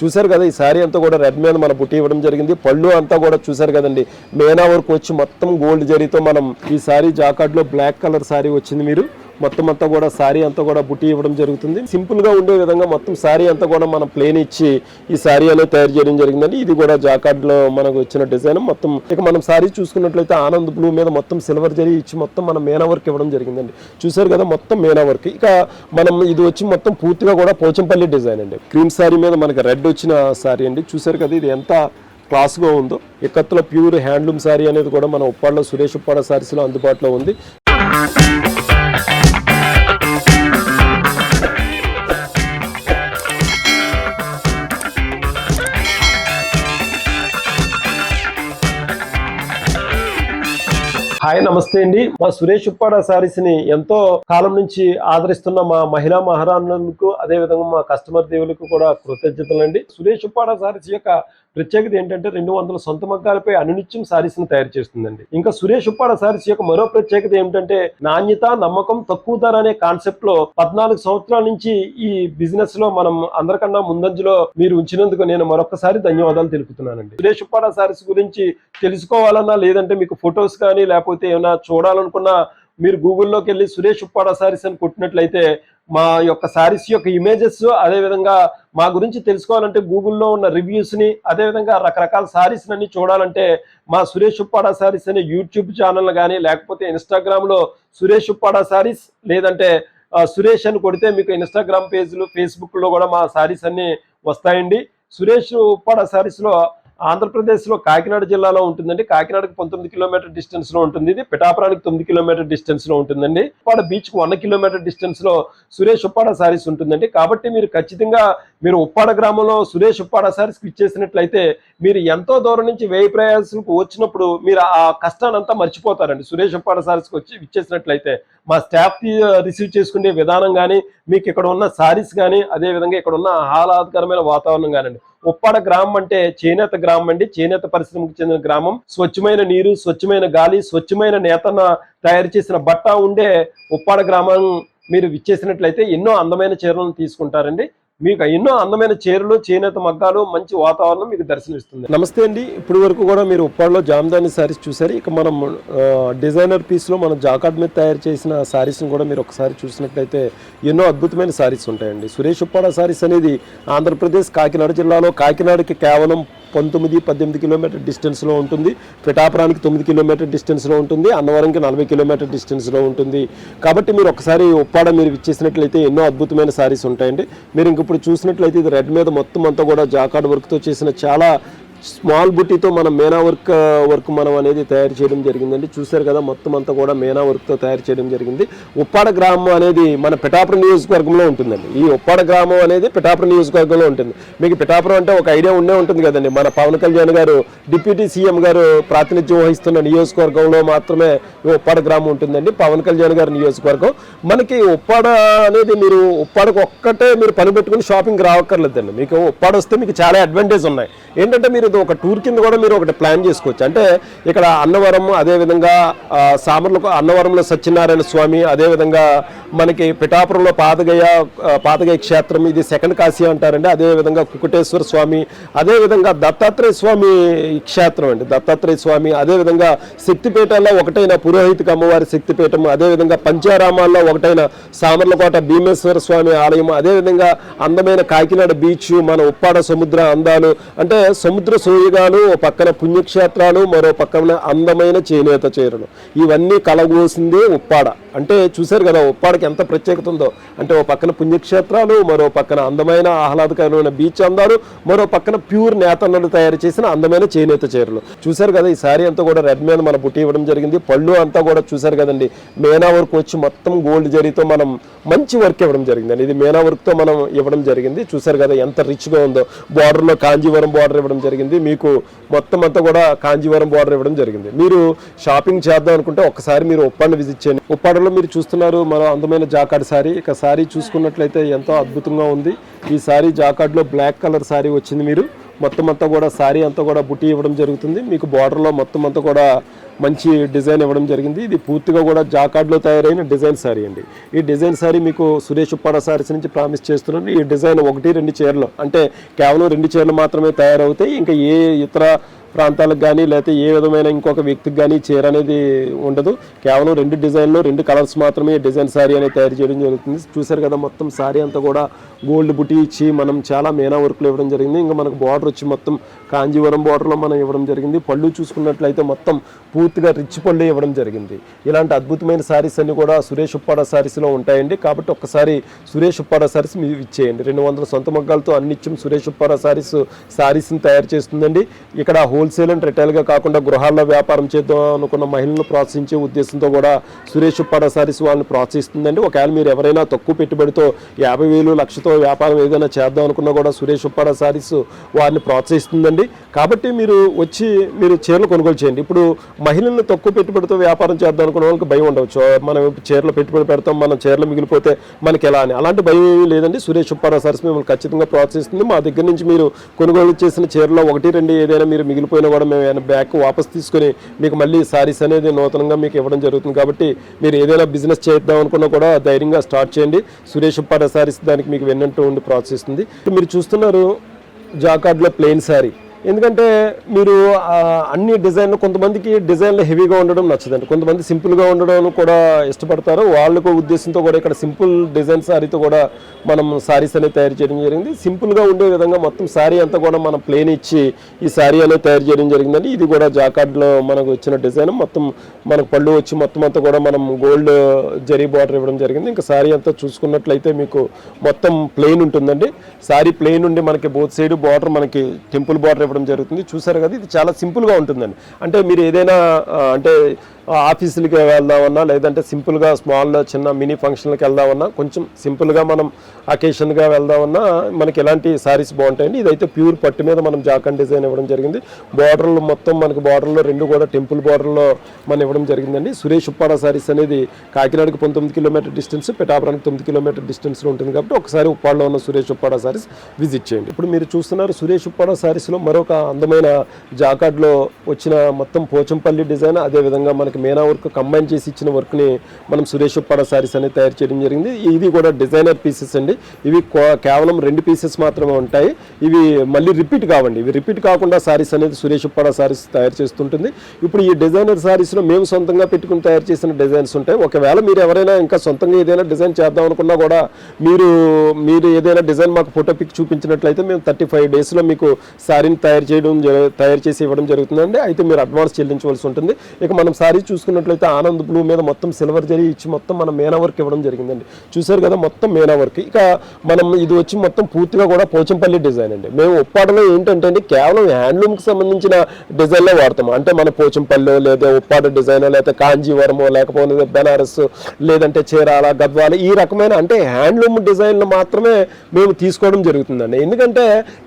చూసారు కదా ఈ శారీ అంతా కూడా రెడ్ మీద మన బుట్టి ఇవ్వడం జరిగింది. పళ్ళు అంతా కూడా చూసారు కదండి. మేనా వరకు వచ్చి మొత్తం గోల్డ్ జరీతో మనం ఈ శారీ జాకార్డ్లో బ్లాక్ కలర్ శారీ వచ్చింది మీరు. మొత్తం అంతా కూడా శారీ అంతా కూడా బుట్టి ఇవ్వడం జరుగుతుంది. సింపుల్గా ఉండే విధంగా మొత్తం శారీ అంతా కూడా మనం ప్లేన్ ఇచ్చి ఈ శారీ అనేది తయారు చేయడం జరిగిందండి. ఇది కూడా జాకార్డ్లో మనకు వచ్చిన డిజైన్. మొత్తం ఇక మనం శారీ చూసుకున్నట్లయితే ఆనంద్ బ్లూ మీద మొత్తం సిల్వర్ జరీ ఇచ్చి మొత్తం మనం మేనా వర్క్ ఇవ్వడం జరిగిందండి. చూసారు కదా మొత్తం మేనా వర్క్. ఇక మనం ఇది వచ్చి మొత్తం పూర్తిగా కూడా పోచంపల్లి డిజైన్ అండి. క్రీమ్ శారీ మీద మనకి రెడ్ వచ్చిన శారీ అండి. చూసారు కదా ఇది ఎంత క్లాస్గా ఉందో. ఇక్కత్తులో ప్యూర్ హ్యాండ్లూమ్ శారీ అనేది కూడా మన ఉప్పాడలో సురేష్ ఉప్పాడ శారీస్లో అందుబాటులో ఉంది. హాయ్ నమస్తే అండి. మా సురేష్ ఉప్పాడ సారీస్ని ఎంతో కాలం నుంచి ఆదరిస్తున్న మా మహిళా మహారాణులకు అదే విధంగా మా కస్టమర్ దేవులకు కూడా కృతజ్ఞతలు అండి. సురేష్ ఉప్పాడ సారీస్ యొక్క ప్రత్యేకత ఏంటంటే రెండు వందల సొంత మగ్గాలపై అనునిత్యం సారీస్ని తయారు చేస్తుందండి. ఇంకా సురేష్ ఉప్పాడ సారీస్ యొక్క మరో ప్రత్యేకత ఏమిటంటే నాణ్యత నమ్మకం తక్కువ ధర అనే కాన్సెప్ట్లో పద్నాలుగు సంవత్సరాల నుంచి ఈ బిజినెస్లో మనం అందరికన్నా ముందంజలో మీరు ఉంచినందుకు నేను మరొకసారి ధన్యవాదాలు తెలుపుతున్నానండి. సురేష్ ఉప్పాడ సారీస్ గురించి తెలుసుకోవాలన్నా లేదంటే మీకు ఫొటోస్ కానీ లేకపోతే ఏమైనా చూడాలనుకున్నా మీరు గూగుల్లోకి వెళ్ళి సురేష్ ఉప్పాడ సారీస్ అని కొట్టినట్లయితే మా యొక్క సారీస్ యొక్క ఇమేజెస్ అదే విధంగా మా గురించి తెలుసుకోవాలంటే గూగుల్లో ఉన్న రివ్యూస్ని అదేవిధంగా అదే విధంగా రకరకాల సారీస్ అన్ని చూడాలంటే మా సురేష్ ఉప్పాడ సారీస్ అనే యూట్యూబ్ ఛానల్ కానీ లేకపోతే ఇన్స్టాగ్రామ్లో సురేష్ ఉప్పాడ సారీస్ లేదంటే సురేష్ అని కొడితే మీకు ఇన్స్టాగ్రామ్ పేజ్లు ఫేస్బుక్లో కూడా మా సారీస్ అన్నీ వస్తాయండి. సురేష్ ఉప్పాడ శారీస్లో ఆంధ్రప్రదేశ్లో కాకినాడ జిల్లాలో ఉంటుందండి. కాకినాడకి పంతొమ్మిది కిలోమీటర్ డిస్టెన్స్లో ఉంటుంది. ఇది పిఠాపురానికి తొమ్మిది కిలోమీటర్ డిస్టెన్స్లో ఉంటుందండి. ఉప్పాడ బీచ్కు వన్ కిలోమీటర్ డిస్టెన్స్లో సురేష్ ఉప్పాడ సారీస్ ఉంటుందండి. కాబట్టి మీరు ఖచ్చితంగా మీరు ఉప్పాడ గ్రామంలో సురేష్ ఉప్పాడ సారీస్ ఇచ్చేసినట్లయితే మీరు ఎంతో దూరం నుంచి వ్యయ ప్రయాసాలకు వచ్చినప్పుడు మీరు ఆ కష్టాన్ని అంతా మర్చిపోతారండి. సురేష్ ఉప్పాడ సారీస్కి వచ్చి ఇచ్చేసినట్లయితే మా స్టాఫ్ రిసీవ్ చేసుకునే విధానం కానీ మీకు ఇక్కడ ఉన్న సారీస్ కానీ అదే విధంగా ఇక్కడ ఉన్న ఆహ్లాదకరమైన వాతావరణం కానివ్వండి ఉప్పాడ గ్రామం అంటే చేనేత గ్రామం అండి. చేనేత పరిశ్రమకు చెందిన గ్రామం. స్వచ్ఛమైన నీరు స్వచ్ఛమైన గాలి స్వచ్ఛమైన నేతన తయారు చేసిన బట్ట ఉండే ఉప్పాడ గ్రామం మీరు విచ్చేసినట్లయితే ఎన్నో అందమైన చీరలను తీసుకుంటారండి. మీకు ఎన్నో అందమైన చీరలు చేనేత మగ్గాలు మంచి వాతావరణం మీకు దర్శనమిస్తుంది. నమస్తే అండి. ఇప్పటి వరకు కూడా మీరు ఉప్పాడలో జామదాని శారీస్ చూసారు ఇక మనం డిజైనర్ పీస్లో మనం జాకాడ్ మీద తయారు చేసిన శారీస్ని కూడా మీరు ఒకసారి చూసినట్లయితే ఎన్నో అద్భుతమైన శారీస్ ఉంటాయండి. సురేష్ ఉప్పాడ శారీస్ అనేది ఆంధ్రప్రదేశ్ కాకినాడ జిల్లాలో కాకినాడకి కేవలం పంతొమ్మిది పద్దెనిమిది కిలోమీటర్ డిస్టెన్స్లో ఉంటుంది. పిఠాపురానికి తొమ్మిది కిలోమీటర్ డిస్టెన్స్లో ఉంటుంది. అన్నవరంకి నలభై కిలోమీటర్ డిస్టెన్స్లో ఉంటుంది. కాబట్టి మీరు ఒకసారి ఉప్పాడ మీరు ఇచ్చేసినట్లయితే ఎన్నో అద్భుతమైన సారీస్ ఉంటాయండి. మీరు ఇంక ఇప్పుడు చూసినట్లయితే ఇది రెడ్ మీద మొత్తం అంతా కూడా జాకార్డ్ వర్క్తో చేసిన చాలా స్మాల్ బుట్టితో మనం మేనా వర్క్ వర్క్ మనం అనేది తయారు చేయడం జరిగిందండి. చూశారు కదా మొత్తం అంతా కూడా మేనా వర్క్తో తయారు చేయడం జరిగింది. ఉప్పాడ గ్రామం అనేది మన పిఠాపురం నియోజకవర్గంలో ఉంటుందండి. ఈ ఉప్పాడ గ్రామం అనేది పిఠాపురం నియోజకవర్గంలో ఉంటుంది. మీకు పిఠాపురం అంటే ఒక ఐడియా ఉండే ఉంటుంది కదండి. మన పవన్ కళ్యాణ్ గారు డిప్యూటీ సీఎం గారు ప్రాతినిధ్యం వహిస్తున్న నియోజకవర్గంలో మాత్రమే ఈ ఉప్పాడ గ్రామం ఉంటుందండి. పవన్ కళ్యాణ్ గారి నియోజకవర్గం. మనకి ఉప్పాడ అనేది మీరు ఉప్పాడకు ఒక్కటే మీరు పని పెట్టుకుని షాపింగ్కి రావక్కర్లేదండి. మీకు ఉప్పాడ వస్తే మీకు చాలా అడ్వాంటేజ్ ఉన్నాయి. ఏంటంటే మీరు ఇది ఒక టూర్ కింద కూడా మీరు ఒకటి ప్లాన్ చేసుకోవచ్చు. అంటే ఇక్కడ అన్నవరం అదేవిధంగా సామర్లకు అన్నవరంలో సత్యనారాయణ స్వామి అదేవిధంగా మనకి పిఠాపురంలో పాతగయ్య ఆ, పాతగయ్య క్షేత్రం ఇది సెకండ్ కాశీ అంటారండి. అదేవిధంగా కుకుటేశ్వర స్వామి అదేవిధంగా దత్తాత్రేయ స్వామి క్షేత్రం అండి. దత్తాత్రేయ స్వామి అదేవిధంగా శక్తిపీఠాల్లో ఒకటైన పురోహితిక అమ్మవారి శక్తిపీఠం అదేవిధంగా పంచారామాల్లో ఒకటైన సామర్లకోట భీమేశ్వర స్వామి ఆలయం అదేవిధంగా అందమైన కాకినాడ బీచ్ మన ఉప్పాడ సముద్ర అందాలు అంటే సముద్ర సోయగాలు ఓ పక్కన పుణ్యక్షేత్రాలు మరో పక్కన అందమైన చేనేత చీరలు. ఇవన్నీ కలగోసిందే ఉప్పాడ. అంటే చూశారు కదా ఉప్పాడకి ఎంత ప్రత్యేకత ఉందో. అంటే ఓ పక్కన పుణ్యక్షేత్రాలు మరో పక్కన అందమైన ఆహ్లాదకరమైన బీచ్ అందాలు మరో పక్కన ప్యూర్ నేతన్నలు తయారు చేసిన అందమైన చేనేత చీరలు. చూశారు కదా ఈ శారీ అంతా కూడా రెడ్ మీద మన బుట్టి ఇవ్వడం జరిగింది. పళ్ళు అంతా కూడా చూశారు కదండి. మేనా వర్క్ వచ్చి మొత్తం గోల్డ్ జరీతో మనం మంచి వర్క్ ఇవ్వడం జరిగింది ఇది మేనా వర్క్తో మనం ఇవ్వడం జరిగింది. చూశారు కదా ఎంత రిచ్గా ఉందో. బార్డర్లో కాంజీవరం బార్డర్ ఇవ్వడం జరిగింది. మీకు మొత్తం అంతా కూడా కాంజీవరం బార్డర్ ఇవ్వడం జరిగింది. మీరు షాపింగ్ చేద్దాం అనుకుంటే ఒకసారి మీరు ఉప్పాడ విజిట్ చేయండి. ఉప్పాడలో మీరు చూస్తున్నారు మన అందమైన జాకాడ్ సారీ ఇక సారీ చూసుకున్నట్లయితే ఎంతో అద్భుతంగా ఉంది. ఈ సారీ జాకాడ్లో బ్లాక్ కలర్ సారీ వచ్చింది మీరు. మొత్తం అంతా కూడా శారీ అంతా కూడా బుట్టి ఇవ్వడం జరుగుతుంది. మీకు బార్డర్లో మొత్తం అంతా కూడా మంచి డిజైన్ ఇవ్వడం జరిగింది. ఇది పూర్తిగా కూడా జాకార్డ్లో తయారైన డిజైన్ శారీ అండి. ఈ డిజైన్ శారీ మీకు సురేష్ ఉప్పాడ శారీస్ నుంచి ప్రామిస్ చేస్తున్నాను. ఈ డిజైన్ ఒకటి రెండు చీరలు అంటే కేవలం రెండు చీరలు మాత్రమే తయారవుతాయి. ఇంకా ఏ ఇతర ప్రాంతాలకు కానీ లేకపోతే ఏ విధమైన ఇంకొక వ్యక్తికి కానీ చీర అనేది ఉండదు. కేవలం రెండు డిజైన్లు రెండు కలర్స్ మాత్రమే డిజైన్ శారీ అనేది తయారు చేయడం జరుగుతుంది. చూసారు కదా మొత్తం శారీ అంతా కూడా గోల్డ్ బుటీ ఇచ్చి మనం చాలా మేనా వర్క్లు ఇవ్వడం జరిగింది. ఇంకా మనకు బార్డర్ వచ్చి మొత్తం కాంజీవరం బోర్డర్లో మనం ఇవ్వడం జరిగింది. పళ్ళు చూసుకున్నట్లయితే మొత్తం పూర్తిగా రిచ్ పళ్ళు ఇవ్వడం జరిగింది. ఇలాంటి అద్భుతమైన శారీస్ అన్ని కూడా సురేష్ ఉప్పాడ శారీస్లో ఉంటాయండి. కాబట్టి ఒక్కసారి సురేష్ ఉప్పాడ శారీస్ మీరు ఇచ్చేయండి. రెండు వందల సొంత మగ్గాలతో అన్నిత్యం సురేష్ ఉప్పాడ శారీస్ శారీస్ని తయారు చేస్తుందండి. ఇక్కడ హోల్సేల్ అండ్ రిటైల్గా కాకుండా గృహాల్లో వ్యాపారం చేద్దాం అనుకున్న మహిళలను ప్రోత్సహించే ఉద్దేశంతో కూడా సురేష్ ఉప్పాడ శారీస్ వాళ్ళని ప్రోత్సహిస్తుందండి. ఒకవేళ మీరు ఎవరైనా తక్కువ పెట్టుబడితో యాభై వేలు లక్షతో వ్యాపారం ఏదైనా చేద్దాం అనుకున్నా కూడా సురేష్ ఉప్పాడ శారీస్ వారిని ప్రోత్సహిస్తుందండి. కాబట్టి మీరు వచ్చి మీరు చీరలు కొనుగోలు చేయండి. ఇప్పుడు మహిళలను తక్కువ పెట్టుబడితో వ్యాపారం చేద్దాం అనుకున్న వాళ్ళకి భయం ఉండవచ్చు. మనం చీరలు పెట్టుబడి పెడతాం మనం చీరలు మిగిలిపోతే మనకి ఎలా అని. అలాంటి భయం ఏమీ లేదండి. సురేష్ ఉప్పారావు సార్స్ మిమ్మల్ని ఖచ్చితంగా ప్రోత్సహిస్తుంది. మా దగ్గర నుంచి మీరు కొనుగోలు చేసిన చీరలో ఒకటి రెండు ఏదైనా మీరు మిగిలిపోయినా కూడా మేము ఏదైనా బ్యాక్ వాపస్ తీసుకొని మీకు మళ్ళీ సారీస్ అనేది నూతనంగా మీకు ఇవ్వడం జరుగుతుంది. కాబట్టి మీరు ఏదైనా బిజినెస్ చేద్దాం అనుకున్నా కూడా ధైర్యంగా స్టార్ట్ చేయండి. సురేష్ ఉప్పారావు సారీస్ దానికి మీకు వెన్నట్టు ఉండి ప్రోత్సహిస్తుంది. మీరు చూస్తున్నారు జాకార్డ్లో ప్లెయిన్ శారీ ఎందుకంటే మీరు అన్ని డిజైన్లు కొంతమందికి డిజైన్లు హెవీగా ఉండడం నచ్చదండి. కొంతమంది సింపుల్గా ఉండడం కూడా ఇష్టపడతారు. వాళ్ళకు ఉద్దేశంతో కూడా ఇక్కడ సింపుల్ డిజైన్ శారీతో కూడా మనం శారీస్ అనేది తయారు చేయడం జరిగింది. సింపుల్గా ఉండే విధంగా మొత్తం శారీ అంతా కూడా మనం ప్లేన్ ఇచ్చి ఈ శారీ అనేది తయారు చేయడం జరిగిందండి. ఇది కూడా జాకార్డ్లో మనకు వచ్చిన డిజైన్. మొత్తం మనకు పళ్ళు వచ్చి మొత్తం అంతా కూడా మనం గోల్డ్ జరీ బార్డర్ ఇవ్వడం జరిగింది. ఇంకా శారీ అంతా చూసుకున్నట్లయితే మీకు మొత్తం ప్లెయిన్ ఉంటుందండి. శారీ ప్లెయిన్ ఉండి మనకి బోత్ సైడ్ బార్డర్ మనకి టెంపుల్ బార్డర్ ఇవ్వడం జరుగుతుంది. చూసారు కదా ఇది చాలా సింపుల్గా ఉంటుందండి అంటే మీరు ఏదైనా అంటే ఆఫీసులకి వెళ్దామన్నా లేదంటే సింపుల్గా స్మాల్ చిన్న మినీ ఫంక్షన్లకు వెళ్దామన్నా కొంచెం సింపుల్గా మనం అకేషన్గా వెళ్దామన్నా మనకి ఎలాంటి సారీస్ బాగుంటాయండి. ఇదైతే ప్యూర్ పట్టు మీద మనం జాకన్ డిజైన్ ఇవ్వడం జరిగింది. బార్డర్లు మొత్తం మనకి బార్డర్లో రెండు కూడా టెంపుల్ బార్డర్లో మనం ఇవ్వడం జరిగిందండి. సురేష్ ఉప్పాడ సారీస్ అనేది కాకినాడకి పంతొమ్మిది కిలోమీటర్ డిస్టెన్స్ పిఠాపురానికి తొమ్మిది కిలోమీటర్ డిస్టెన్స్లో ఉంటుంది కాబట్టి ఒకసారి ఉప్పాడలో ఉన్న సురేష్ ఉప్పాడ సారీస్ విజిట్ చేయండి. ఇప్పుడు మీరు చూస్తున్నారు సురేష్ ఉప్పాడ శారీస్లో మరొక అందమైన జాకాడ్లో వచ్చిన మొత్తం పోచంపల్లి డిజైన్ అదేవిధంగా మనకి మేనా వర్క్ కంబైన్ చేసి ఇచ్చిన వర్క్ని మనం సురేష్ ఉప్పాడ సారీస్ అనేది తయారు చేయడం జరిగింది. ఇది కూడా డిజైనర్ పీసెస్ అండి. ఇవి కేవలం రెండు పీసెస్ మాత్రమే ఉంటాయి. ఇవి మళ్ళీ రిపీట్ కావండి. ఇవి రిపీట్ కాకుండా సారీస్ అనేది సురేష్ ఉప్పాడ సారీస్ తయారు చేస్తుంటుంది. ఇప్పుడు ఈ డిజైనర్ సారీస్లో మేము సొంతంగా పెట్టుకుని తయారు చేసిన డిజైన్స్ ఉంటాయి. ఒకవేళ మీరు ఎవరైనా ఇంకా సొంతంగా ఏదైనా డిజైన్ చేద్దాం అనుకున్నా కూడా మీరు మీరు ఏదైనా డిజైన్ మాకు ఫోటో పిక్ చూపించినట్లయితే మేము థర్టీ ఫైవ్ డేస్లో మీకు శారీని తయారు చేయడం తయారు చేసి ఇవ్వడం జరుగుతుందండి. అయితే మీరు అడ్వాన్స్ చెల్లించవలసి ఉంటుంది. ఇక మనం శారీ చూసుకున్నట్లయితే ఆనంద్ బ్లూ మీద మొత్తం సిల్వర్ జరీ ఇచ్చి మొత్తం మనం మేనా వర్క్ ఇవ్వడం జరిగిందండి. చూసారు కదా మొత్తం మేనా వర్క్ ఇక మనం ఇది వచ్చి మొత్తం పూర్తిగా కూడా పోచంపల్లి డిజైన్ అండి. మేము ఉప్పాడలో ఏంటంటే అండి కేవలం హ్యాండ్లూమ్కి సంబంధించిన డిజైన్లో వాడతాము. అంటే మన పోచంపల్లి లేదా ఉప్పాడ డిజైన్ లేదా కాంజీవరము లేకపోతే బెనారస్ లేదంటే చీరాల గద్వాల ఈ రకమైన అంటే హ్యాండ్లూమ్ డిజైన్లు మాత్రమే మేము తీసుకోవడం జరుగుతుందండి. ఎందుకంటే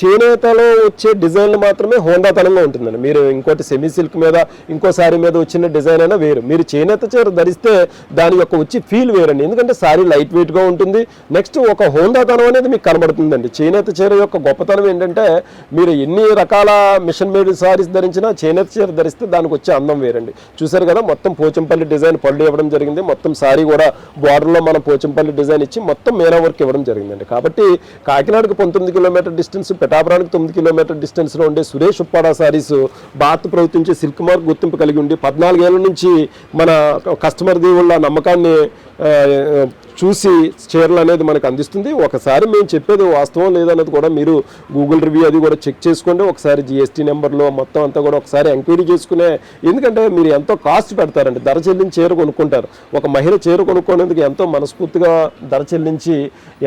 చేనేతలో వచ్చే డిజైన్లు మాత్రమే హోందాతనంగా ఉంటుందండి. మీరు ఇంకోటి సెమీ సిల్క్ మీద ఇంకో శారీ మీద వచ్చిన డిజైన్ అయినా వేరు. మీరు చేనేత చీర ధరిస్తే దాని యొక్క వచ్చి ఫీల్ వేరండి. ఎందుకంటే శారీ లైట్ వెయిట్గా ఉంటుంది. నెక్స్ట్ ఒక హోందాతనం అనేది మీకు కనబడుతుందండి. చేనేత చీర యొక్క గొప్పతనం ఏంటంటే మీరు ఎన్ని రకాల మిషన్ మేడ్ సారీస్ ధరించినా చేనేత చీర ధరిస్తే దానికి వచ్చే అందం వేరండి. చూసారు కదా మొత్తం పోచంపల్లి డిజైన్ పళ్ళు ఇవ్వడం జరిగింది. మొత్తం సారీ కూడా బార్డర్లో మనం పోచంపల్లి డిజైన్ ఇచ్చి మొత్తం మేనా వర్క్ ఇవ్వడం జరిగిందండి. కాబట్టి కాకినాడకు పంతొమ్మిది కిలోమీటర్ డిస్టెన్స్ పెటాపురానికి తొమ్మిది కిలోమీటర్ డిస్టెన్స్లో ఉండే సురేష్ ఉప్పాడ సారీస్ భారత ప్రభుత్వం నుంచి సిల్క్ మార్క్ గుర్తింపు కలిగి ఉండి పద్నాలుగేళ్ళ నుంచి మన కస్టమర్ దేవుళ్ళ నమ్మకాన్ని చూసి చీరలు అనేది మనకు అందిస్తుంది. ఒకసారి మేము చెప్పేది వాస్తవం లేదన్నది కూడా మీరు గూగుల్ రివ్యూ అది కూడా చెక్ చేసుకోండి. ఒకసారి జిఎస్టీ నెంబర్లో మొత్తం అంతా కూడా ఒకసారి ఎంక్వైరీ చేసుకునే ఎందుకంటే మీరు ఎంతో కాస్ట్ పెడతారండి. ధర చెల్లించి చీర కొనుక్కుంటారు. ఒక మహిళ చీర కొనుక్కునేందుకు ఎంతో మనస్ఫూర్తిగా ధర చెల్లించి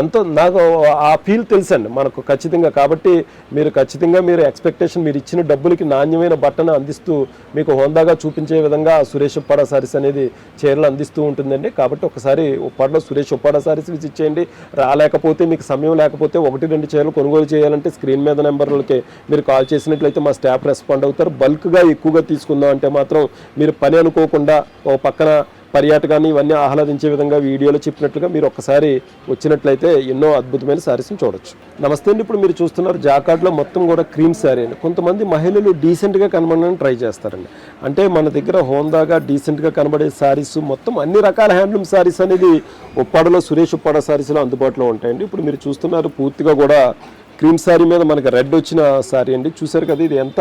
ఎంతో నాకు ఆ ఫీల్ తెలుసండి. మనకు ఖచ్చితంగా కాబట్టి మీరు ఖచ్చితంగా మీరు ఎక్స్పెక్టేషన్ మీరు ఇచ్చిన డబ్బులకి నాణ్యమైన బట్టను అందిస్తూ మీకు హోందాగా చూపించే విధంగా సురేష్ ఉప్పాడ సారీస్ అనేది చీరలు అందిస్తూ ఉంటుందండి. కాబట్టి ఒకసారి పడలో సురేష్ ఉప్పాడ సారీస్ విజిట్ చేయండి రాలేకపోతే మీకు సమయం లేకపోతే ఒకటి రెండు చీరలు కొనుగోలు చేయాలంటే స్క్రీన్ మీద నెంబర్లకి మీరు కాల్ చేసినట్లయితే మా స్టాఫ్ రెస్పాండ్ అవుతారు. బల్క్గా ఎక్కువగా తీసుకుందాం అంటే మాత్రం మీరు పని అనుకోకుండా ఓ పక్కన పర్యాటకాన్ని ఇవన్నీ ఆహ్లాదించే విధంగా వీడియోలో చెప్పినట్లుగా మీరు ఒక్కసారి వచ్చినట్లయితే ఎన్నో అద్భుతమైన శారీస్ని చూడొచ్చు. నమస్తే అండి. ఇప్పుడు మీరు చూస్తున్నారు జాకాట్లో మొత్తం కూడా క్రీమ్ శారీ అండి. కొంతమంది మహిళలు డీసెంట్గా కనబడడానికి ట్రై చేస్తారండి. అంటే మన దగ్గర హోందాగా డీసెంట్గా కనబడే శారీస్ మొత్తం అన్ని రకాల హ్యాండ్లూమ్ శారీస్ అనేది ఉప్పాడలో సురేష్ ఉప్పాడ శారీస్లో అందుబాటులో ఉంటాయండి. ఇప్పుడు మీరు చూస్తున్నారు పూర్తిగా కూడా క్రీమ్ శారీ మీద మనకి రెడ్ వచ్చిన శారీ అండి. చూసారు కదా ఇది ఎంత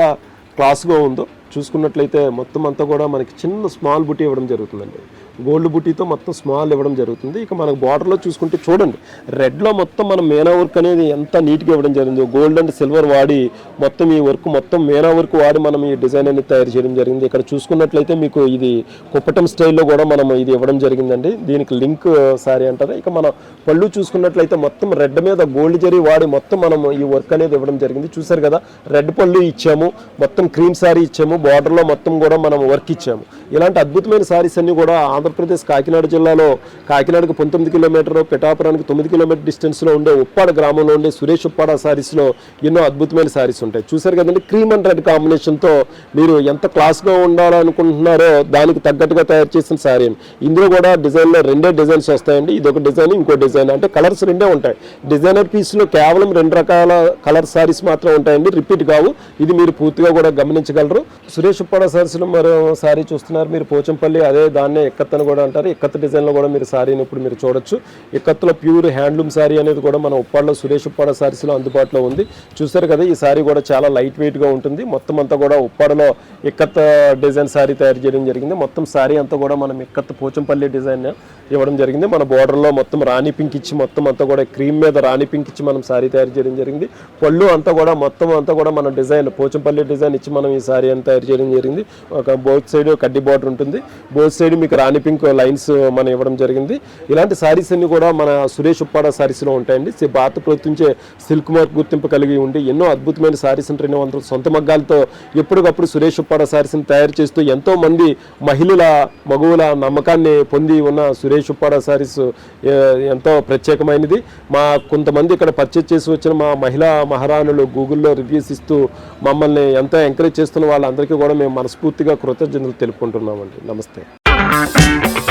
క్లాస్గా ఉందో. చూసుకున్నట్లయితే మొత్తం అంతా కూడా మనకి చిన్న స్మాల్ బుటీ ఇవ్వడం జరుగుతుందండి. గోల్డ్ బుటీతో మొత్తం స్మాల్ ఇవ్వడం జరుగుతుంది. ఇక మనకు బార్డర్లో చూసుకుంటే చూడండి రెడ్లో మొత్తం మనం మేనా వర్క్ అనేది ఎంత నీట్గా ఇవ్వడం జరిగింది గోల్డ్ అండ్ సిల్వర్ వాడి మొత్తం ఈ వర్క్ మొత్తం మేనా వర్క్ వాడి మనం ఈ డిజైన్ అనేది తయారు చేయడం జరిగింది. ఇక్కడ చూసుకున్నట్లయితే మీకు ఇది కుప్పటం స్టైల్లో కూడా మనం ఇది ఇవ్వడం జరిగిందండి. దీనికి లింక్ సారీ అంటారు ఇక మన పళ్ళు చూసుకున్నట్లయితే మొత్తం రెడ్ మీద గోల్డ్ జరీ వాడి మొత్తం మనం ఈ వర్క్ అనేది ఇవ్వడం జరిగింది. చూసారు కదా రెడ్ పళ్ళు ఇచ్చాము మొత్తం క్రీమ్ సారీ ఇచ్చాము బార్డర్లో మొత్తం కూడా మనం వర్క్ ఇచ్చాము. ఇలాంటి అద్భుతమైన సారీస్ అన్ని కూడా ఆంధ్రప్రదేశ్ కాకినాడ జిల్లాలో కాకినాడకు పంతొమ్మిది కిలోమీటర్ పిఠాపురానికి తొమ్మిది కిలోమీటర్ డిస్టెన్స్లో ఉండే ఉప్పాడ గ్రామంలో ఉండే సురేష్ ఉప్పాడ శారీస్లో ఎన్నో అద్భుతమైన సారీస్ ఉంటాయి. చూసారు కదండి క్రీమ్ అండ్ రెడ్ కాంబినేషన్తో మీరు ఎంత క్లాస్గా ఉండాలనుకుంటున్నారో దానికి తగ్గట్టుగా తయారు చేసిన శారీ ఇందులో కూడా డిజైన్లో రెండే డిజైన్స్ వస్తాయండి. ఇది ఒక డిజైన్ ఇంకో డిజైన్ అంటే కలర్స్ రెండే ఉంటాయి. డిజైనర్ పీస్లో కేవలం రెండు రకాల కలర్ సారీస్ మాత్రం ఉంటాయండి. రిపీట్ కావు. ఇది మీరు పూర్తిగా కూడా గమనించగలరు. సురేష్ ఉప్పాడ శారీస్లో మరో సారీ చూస్తున్నారు. మీరు పోచంపల్లి అదే దాన్నే అని కూడా అంటారు. ఇక్కత్ డిజైన్లో కూడా మీరు సారీని ఇప్పుడు మీరు చూడొచ్చు. ఇక్కత్లో ప్యూర్ హ్యాండ్లూమ్ సారీ అనేది కూడా మన ఉప్పాడలో సురేష్ ఉప్పాడ సారీస్లో అందుబాటులో ఉంది. చూసారు కదా ఈ సారీ కూడా చాలా లైట్ వెయిట్గా ఉంటుంది. మొత్తం అంతా కూడా ఉప్పాడలో ఇక్కత్ డిజైన్ శారీ తయారు చేయడం జరిగింది. మొత్తం సారీ అంతా కూడా మనం ఎక్కత్ పోచంపల్లి డిజైన్ ఇవ్వడం జరిగింది. మన బోర్డర్లో మొత్తం రాణి పింక్ ఇచ్చి మొత్తం అంతా కూడా క్రీమ్ మీద రాణి పింక్ ఇచ్చి మనం సారీ తయారు చేయడం జరిగింది. పళ్ళు అంతా కూడా మొత్తం అంతా కూడా మన డిజైన్ పోచంపల్లి డిజైన్ ఇచ్చి మనం ఈ శారీ అంతా తయారు చేయడం జరిగింది. ఒక బోత్ సైడ్ కడ్డీ బార్డర్ ఉంటుంది. బోత్ సైడ్ మీకు రాణి పైపింగ్ లైన్స్ మనం ఇవ్వడం జరిగింది. ఇలాంటి శారీస్ అన్ని కూడా మన సురేష్ ఉప్పాడ శారీస్లో ఉంటాయండి. భారత ప్రభుత్వించే సిల్క్ మార్క్ గుర్తింపు కలిగి ఉండి ఎన్నో అద్భుతమైన సారీస్ రెండు వందల సొంత మగ్గాలతో ఎప్పటికప్పుడు సురేష్ ఉప్పాడ శారీస్ని తయారు చేస్తూ ఎంతో మంది మహిళల మగువుల నమ్మకాన్ని పొంది ఉన్న సురేష్ ఉప్పాడ శారీస్ ఎంతో ప్రత్యేకమైనది. మా కొంతమంది ఇక్కడ పర్చేజ్ చేసి వచ్చిన మా మహిళా మహారాణులు గూగుల్లో రివ్యూస్ ఇస్తూ మమ్మల్ని ఎంతో ఎంకరేజ్ చేస్తున్న వాళ్ళందరికీ కూడా మేము మనస్ఫూర్తిగా కృతజ్ఞతలు తెలుపుకుంటున్నామండి. నమస్తే. Thank you.